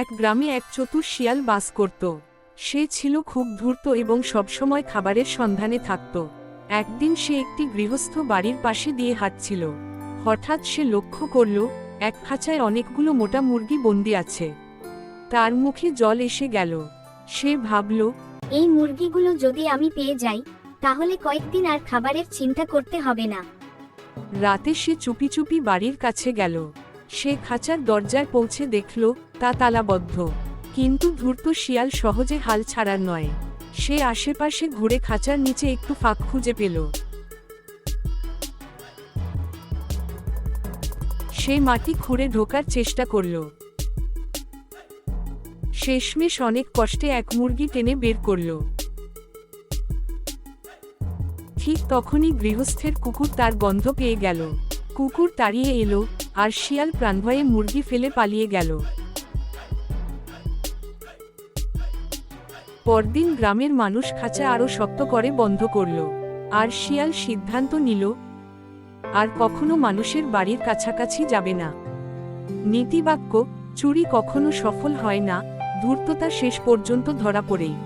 এক গ্রামে এক চতুর শিয়াল বাস করত। সে ছিল খুব ধূর্ত এবং সবসময় খাবারের সন্ধানে থাকত। একদিন সে একটি গৃহস্থ বাড়ির পাশে দিয়ে হাঁটছিল। হঠাৎ সে লক্ষ্য করল এক খাঁচায় অনেকগুলো মোটা মুরগি বন্দি আছে। তার মুখে জল এসে গেল। সে ভাবল এই মুরগিগুলো যদি আমি পেয়ে যাই তাহলে কয়েকদিন আর খাবারের চিন্তা করতে হবে না। রাতে সে চুপি চুপি বাড়ির কাছে গেল। সে খাঁচার দরজায় পৌঁছে দেখল, তা তালাবদ্ধ। কিন্তু ধূর্ত শিয়াল সহজে হাল ছাড়ার নয়। সে আশেপাশে ঘুরে খাঁচার নিচে একটু ফাঁক খুঁজে পেল। সে মাটি খুঁড়ে ঢোকার চেষ্টা করল। শেষমেশ অনেক কষ্টে এক মুরগি টেনে বের করল। ঠিক তখনই গৃহস্থের কুকুর তার গন্ধ পেয়ে গেল। কুকুর তাড়িয়ে এলো আর শিয়াল প্রাণভয়ে মুরগি ফেলে পালিয়ে গেল। পরদিন গ্রামের মানুষ খাঁচা আরও শক্ত করে বন্ধ করল। আর শিয়াল সিদ্ধান্ত নিল, আর কখনো মানুষের বাড়ির কাছাকাছি যাবে না। নীতিবাক্য, চুরি কখনো সফল হয় না, ধূর্ততা শেষ পর্যন্ত ধরা পড়েই।